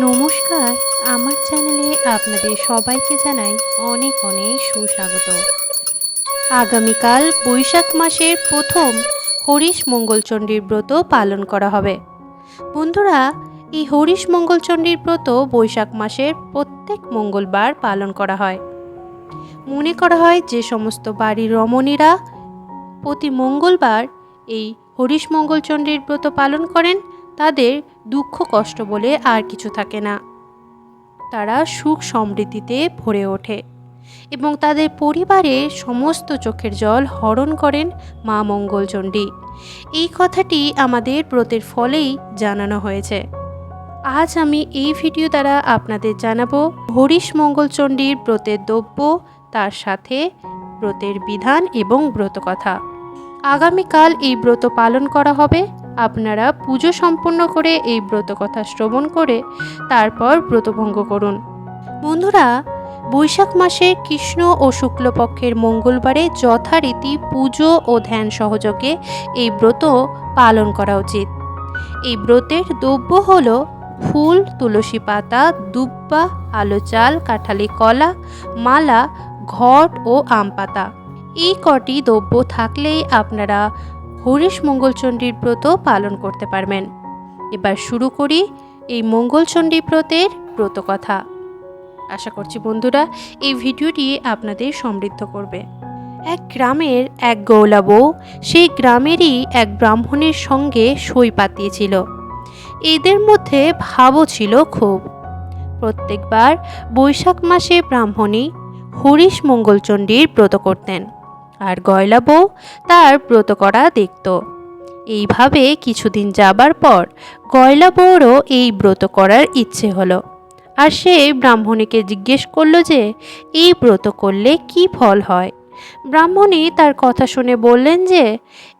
নমস্কার, আমার চ্যানেলে আপনাদের সবাইকে জানাই অনেক অনেক সুস্বাগত। আগামীকাল বৈশাখ মাসের প্রথম হরিশ মঙ্গলচণ্ডীর ব্রত পালন করা হবে। বন্ধুরা, এই হরিশ মঙ্গলচণ্ডীর ব্রত বৈশাখ মাসের প্রত্যেক মঙ্গলবার পালন করা হয়। মনে করা হয় যে সমস্ত বাড়ির রমণীরা প্রতি মঙ্গলবার এই হরিশ মঙ্গলচণ্ডীর ব্রত পালন করেন। তাদের দুঃখ, কষ্ট বলে আর কিছু থাকে না। তারা সুখ সমৃদ্ধিতে ভরে ওঠে এবং তাদের পরিবারের সমস্ত চোখের জল হরণ করেন মা মঙ্গলচণ্ডী। এই কথাটি আমাদের ব্রতের ফলেই জানানো হয়েছে। আজ আমি এই ভিডিও দ্বারা আপনাদের জানাব হরিশ মঙ্গলচণ্ডীর ব্রতের দ্রব্য, তার সাথে ব্রতের বিধান এবং ব্রতকথা। আগামীকাল এই ব্রত পালন করা হবে। আপনারা পুজো সম্পন্ন করে এই ব্রত কথা শ্রবণ করে তারপর ব্রতভঙ্গ করুন। বন্ধুরা, বৈশাখ মাসে কৃষ্ণ ও শুক্লপক্ষের মঙ্গলবারে যথারীতি পুজো ও ধ্যান সহযোগে এই ব্রত পালন করা উচিত। এই ব্রতের দ্রব্য হল ফুল, তুলসী পাতা, দুব্বা, আলো চাল, কাঁঠালি কলা, মালা, ঘট ও আম পাতা এই কটি দ্রব্য থাকলেই আপনারা হরিশ মঙ্গলচণ্ডীর ব্রত পালন করতে পারবেন। এবার শুরু করি এই মঙ্গলচণ্ডী ব্রতের ব্রত কথা। আশা করছি বন্ধুরা, এই ভিডিওটি আপনাদের সমৃদ্ধ করবে। এক গ্রামের এক গৌলা বউ, সেই গ্রামেরই এক ব্রাহ্মণের সঙ্গে সই পাতিয়েছিল। এদের মধ্যে ভাবও ছিল খুব। প্রত্যেকবার বৈশাখ মাসে ব্রাহ্মণী হরিশ মঙ্গলচণ্ডীর ব্রত করতেন। আর গয়লা বউ তার ব্রত করা দেখত। এইভাবে কিছুদিন যাবার পর গয়লা বউরও এই ব্রত করার ইচ্ছে হলো। আর সে ব্রাহ্মণীকে জিজ্ঞেস করল যে, এই ব্রত করলে কি ফল হয়? ব্রাহ্মণী তার কথা শুনে বললেন যে,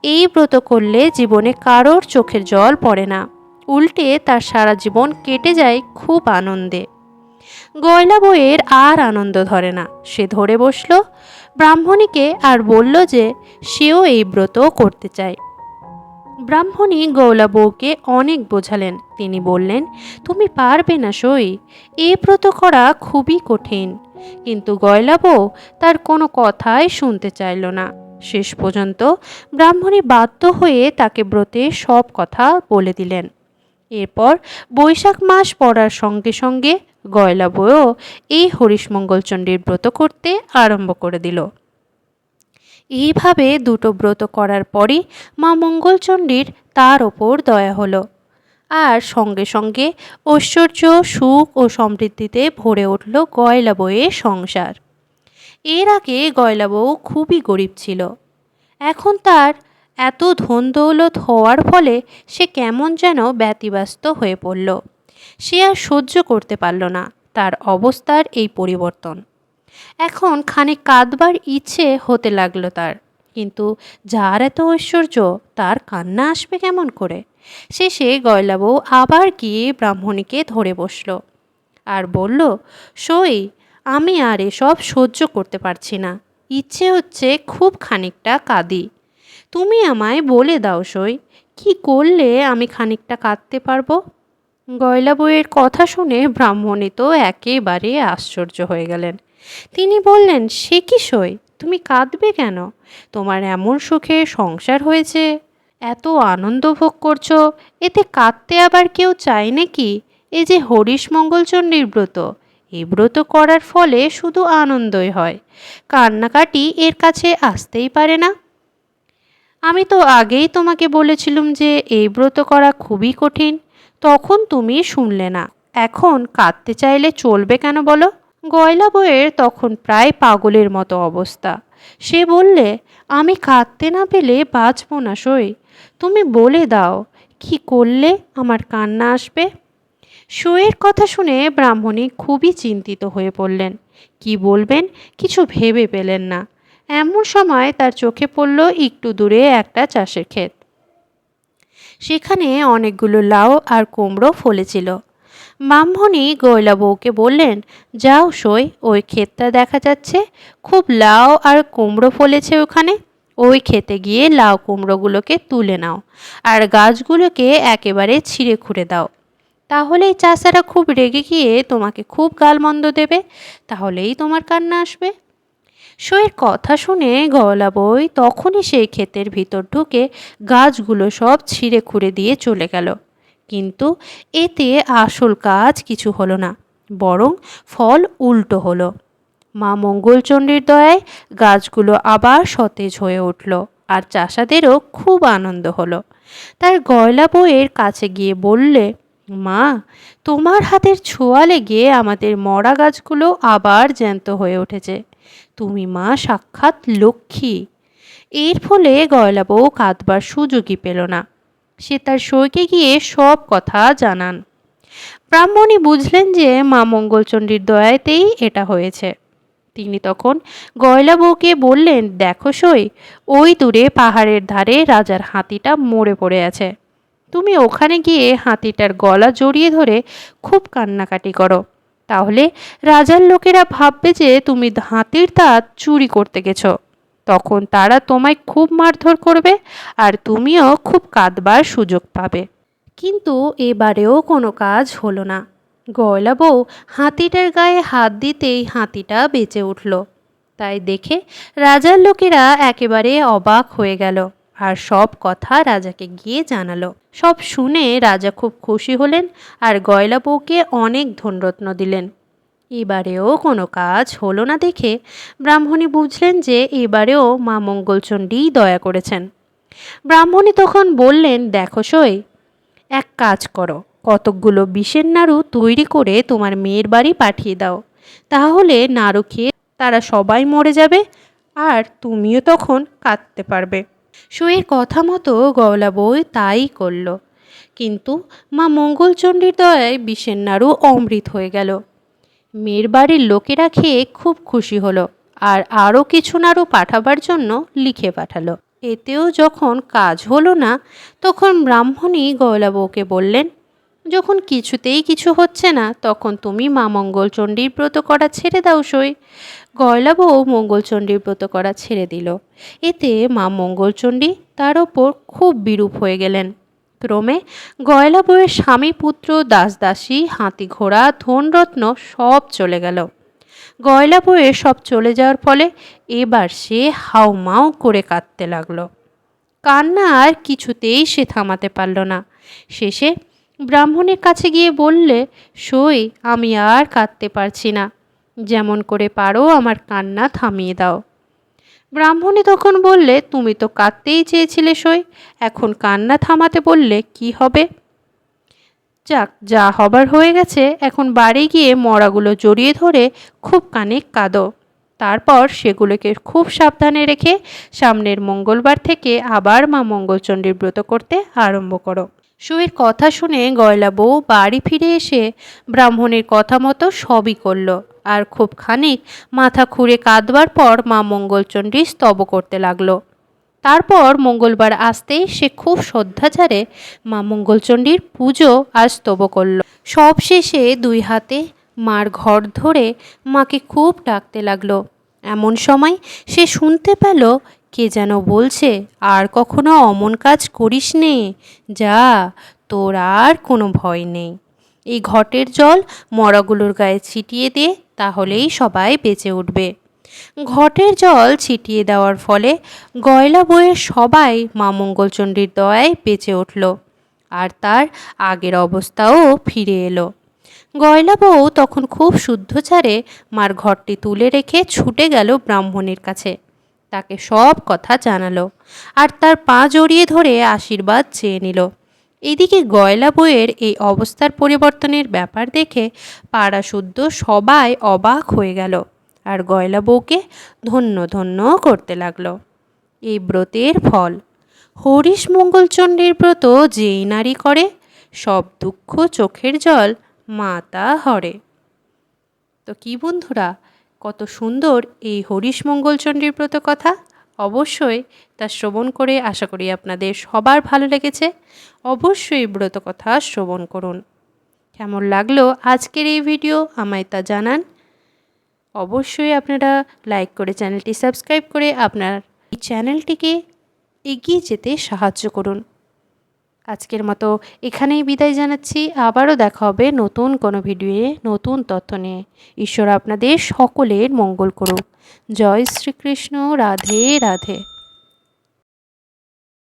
এই ব্রত করলে জীবনে কারোর চোখের জল পড়ে না। উল্টে তার সারা জীবন কেটে যায় খুব আনন্দে। গয়লা বইয়ের আর আনন্দ ধরে না। সে ধরে বসল ব্রাহ্মণীকে আর বলল যে সেও এই ব্রত করতে চায়। ব্রাহ্মণী গৌলা বউকে অনেক বোঝালেন। তিনি বললেন, তুমি পারবে না সই। এ ব্রত করা খুবই কঠিন। কিন্তু গয়লা বউ তার কোনো কথাই শুনতে চাইল না। শেষ পর্যন্ত ব্রাহ্মণী বাধ্য হয়ে তাকে ব্রতে সব কথা বলে দিলেন। এরপর বৈশাখ মাস পড়ার সঙ্গে সঙ্গে গয়লা বউও এই হরিশ মঙ্গলচণ্ডীর ব্রত করতে আরম্ভ করে দিল। এইভাবে দুটো ব্রত করার পরই মা মঙ্গলচণ্ডীর তার ওপর দয়া হলো। আর সঙ্গে সঙ্গে ঐশ্বর্য, সুখ ও সমৃদ্ধিতে ভরে উঠল গয়লা বউয়ের সংসার। এর আগে গয়লা বউ খুবই গরিব ছিল। এখন তার এত ধন দৌলত হওয়ার ফলে সে কেমন যেন ব্যতিব্যস্ত হয়ে পড়ল। সে আর সহ্য করতে পারল না। তার অবস্থার এই পরিবর্তন। এখন খানিক কাঁদবার ইচ্ছে হতে লাগল তার। কিন্তু যার এত ঐশ্বর্য, তার কান্না আসবে কেমন করে? শেষে গয়লাবউ আবার গিয়ে ব্রাহ্মণীকে ধরে বসল। আর বলল, সই, আমি আর এসব সহ্য করতে পারছি না। ইচ্ছে হচ্ছে খুব খানিকটা কাঁদি। তুমি আমায় বলে দাও সই, কি করলে আমি খানিকটা কাঁদতে পারব? গয়লা বইয়ের কথা শুনে ব্রাহ্মণী তো একেবারে আশ্চর্য হয়ে গেলেন। তিনি বললেন, সে কি সই? তুমি কাঁদবে কেন? তোমার এমন সুখে সংসার হয়েছে। এত আনন্দ ভোগ করছ, এতে কাঁদতে আবার কেউ চায় নাকি? এই যে হরিশ মঙ্গলচণ্ডীর ব্রত এই ব্রত করার ফলে শুধু আনন্দই হয়। কান্নাকাটি এর কাছে আসতেই পারে না। আমি তো আগেই তোমাকে বলেছিলাম যে, এই ব্রত করা খুবই কঠিন। তখন তুমি শুনলে না। এখন কাঁদতে চাইলে চলবে কেন বলো? গয়লা বইয়ের তখন প্রায় পাগলের মতো অবস্থা। সে বললে, আমি কাঁদতে না পেলে বাঁচব না সই। তুমি বলে দাও, কি করলে আমার কান্না আসবে? সইয়ের কথা শুনে ব্রাহ্মণী খুবই চিন্তিত হয়ে পড়লেন। কি বলবেন, কিছু ভেবে পেলেন না। এমন সময় তার চোখে পড়ল একটু দূরে একটা চাষের ক্ষেত। সেখানে অনেকগুলো লাউ আর কুমড়ো ফলেছিল। ব্রাহ্মণী গয়লা বউকে বললেন, যাও সই, ওই ক্ষেতটা দেখা যাচ্ছে। খুব লাউ আর কুমড়ো ফলেছে ওখানে। ওই খেতে গিয়ে লাউ কুমড়োগুলোকে তুলে নাও আর গাছগুলোকে একেবারে ছিঁড়ে খুঁড়ে দাও। তাহলেই চাষারা খুব রেগে গিয়ে তোমাকে খুব গালমন্দ দেবে। তাহলেই তোমার কান্না আসবে। সইয়ের কথা শুনে গলা বই তখনই সেই ক্ষেতের ভিতর ঢুকে গাছগুলো সব ছিঁড়ে খুঁড়ে দিয়ে চলে গেল। কিন্তু এতে আসল কাজ কিছু হলো না, বরং ফল উল্টো হলো। মা মঙ্গলচণ্ডীর দয়ায় গাছগুলো আবার সতেজ হয়ে উঠল আর চাষাদেরও খুব আনন্দ হলো। তার গয়লা বইয়ের কাছে গিয়ে বললে, মা, তোমার হাতের ছোঁয়া লেগে আমাদের মরা গাছগুলো আবার জ্যান্ত হয়ে উঠেছে। তুমি মা সাক্ষাৎ লক্ষ্মী। এর ফলে গয়লা বউ কাঁদবার সুযোগই পেল না। সে তার সইকে গিয়ে সব কথা জানান। ব্রাহ্মণী বুঝলেন যে মা মঙ্গলচণ্ডীর দয়াতেই এটা হয়েছে। তিনি তখন গয়লা বউকে বললেন, দেখো সই, ওই দূরে পাহাড়ের ধারে রাজার হাতিটা মরে পড়ে আছে। তুমি ওখানে গিয়ে হাতিটার গলা জড়িয়ে ধরে খুব কান্নাকাটি করো। তাহলে রাজার লোকেরা ভাববে যে তুমি হাতির দাঁত চুরি করতে গেছো। তখন তারা তোমায় খুব মারধর করবে আর তুমিও খুব কাঁদবার সুযোগ পাবে। কিন্তু এবারেও কোনো কাজ হলো না। গয়লা বউ হাতিটার গায়ে হাত দিতেই হাতিটা বেঁচে উঠল। তাই দেখে রাজার লোকেরা একেবারে অবাক হয়ে গেল। আর সব কথা রাজাকে গিয়ে জানালো। সব শুনে রাজা খুব খুশি হলেন আর গয়লা বউকে অনেক ধনরত্ন দিলেন। এবারেও কোনো কাজ হলো না দেখে ব্রাহ্মণী বুঝলেন যে এবারেও মা মঙ্গলচণ্ডীই দয়া করেছেন। ব্রাহ্মণী তখন বললেন, দেখো সই, এক কাজ করো, কতকগুলো বিষের নাড়ু তৈরি করে তোমার মেয়ের বাড়ি পাঠিয়ে দাও। তাহলে নাড়ু খেয়ে তারা সবাই মরে যাবে আর তুমিও তখন কাঁদতে পারবে। সইয়ের কথা মতো গওলা বই তাই করল। কিন্তু মা মঙ্গলচণ্ডীর দয়ায় বিষের নাড়ু অমৃত হয়ে গেল। মেয়ের বাড়ির লোকেরা খেয়ে খুব খুশি হলো আর আরও কিছু নাড়ু পাঠাবার জন্য লিখে পাঠালো। এতেও যখন কাজ হলো না, তখন ব্রাহ্মণী গয়লা বউকে বললেন যখন কিছুতেই কিছু হচ্ছে না, তখন তুমি মা মঙ্গলচণ্ডীর ব্রত করা ছেড়ে দাও, সই। গয়লা বউ মঙ্গলচণ্ডীর ব্রত করা ছেড়ে দিল। এতে মা মঙ্গলচণ্ডী তার ওপর খুব বিরূপ হয়ে গেলেন। ক্রমে গয়লা বউয়ের স্বামী, পুত্র দাসদাসী হাতি, ঘোড়া ধনরত্ন সব চলে গেল। গয়লা বউয়ের সব চলে যাওয়ার ফলে এবার সে হাউমাউ করে কাঁদতে লাগল। কান্না আর কিছুতেই সে থামাতে পারল না। শেষে ব্রাহ্মণের কাছে গিয়ে বললে, সই, আমি আর কাঁদতে পারছি না। যেমন করে পারো আমার কান্না থামিয়ে দাও। ব্রাহ্মণী তখন বললে, তুমি তো কাঁদতেই চেয়েছিলে সই, এখন কান্না থামাতে বললে কি হবে? যাক, যা হবার হয়ে গেছে, এখন বাড়ি গিয়ে মরাগুলো জড়িয়ে ধরে খুব কানে কাঁদো। তারপর সেগুলোকে খুব সাবধানে রেখে সামনের মঙ্গলবার থেকে আবার মা মঙ্গলচণ্ডীর ব্রত করতে আরম্ভ করো। সুয়ের কথা শুনে গয়লা বউ বাড়ি ফিরে এসে ব্রাহ্মণের কথা মতো সবই করল। আর খুব খানিক মাথা খুঁড়ে কাঁদবার পর মা মঙ্গলচণ্ডী স্তব করতে লাগল। তারপর মঙ্গলবার আসতেই সে খুব শ্রদ্ধাচারে মা মঙ্গলচণ্ডীর পুজো আর স্তব করল। সব শেষে দুই হাতে মার ঘর ধরে মাকে খুব ডাকতে লাগল। এমন সময় সে শুনতে পেল কে যেন বলছে, আর কখনো অমন কাজ করিস নে, যা তোর আর কোনো ভয় নেই। এই ঘটের জল মরাগুলোর গায়ে ছিটিয়ে দে, তাহলেই সবাই বেঁচে উঠবে ঘটের জল ছিটিয়ে দেওয়ার ফলে গয়লা বইয়ের সবাই মা মঙ্গলচণ্ডীর দয়ায় বেঁচে উঠল, আর তার আগের অবস্থাও ফিরে এলো। গয়লা বউ তখন খুব শুদ্ধচারে মার ঘরটি তুলে রেখে ছুটে গেল ব্রাহ্মণের কাছে। তাকে সব কথা জানালো আর তার পা জড়িয়ে ধরে আশীর্বাদ চেয়ে নিল। এদিকে গয়লা বইয়ের এই অবস্থার পরিবর্তনের ব্যাপার দেখে পাড়া শুদ্ধ সবাই অবাক হয়ে গেল আর গয়লা বউকে ধন্য ধন্য করতে লাগল। এই ব্রতের ফল, হরিশ মঙ্গলচণ্ডীর ব্রত যেই নারী করে, সব দুঃখ চোখের জল মাতা হরে। তো কি বন্ধুরা কত সুন্দর এই হরিশ মঙ্গলচণ্ডীর ব্রত কথা। অবশ্যই তা শ্রবণ করে আশা করি আপনাদের সবার ভালো লেগেছে। অবশ্যই ব্রত কথা শ্রবণ করুন। কেমন লাগল আজকের এই ভিডিও আমায় তা জানান। অবশ্যই আপনারা লাইক করে চ্যানেলটি সাবস্ক্রাইব করে আপনার এই চ্যানেলটিকে এগিয়ে যেতে সাহায্য করুন। আজকের মতো এখানেই বিদায় জানাচ্ছি। আবারও দেখা হবে নতুন কোনো ভিডিওয়ে নতুন তথ্য নিয়ে। ঈশ্বর আপনাদের সকলের মঙ্গল করুক। জয় শ্রীকৃষ্ণ। রাধে রাধে।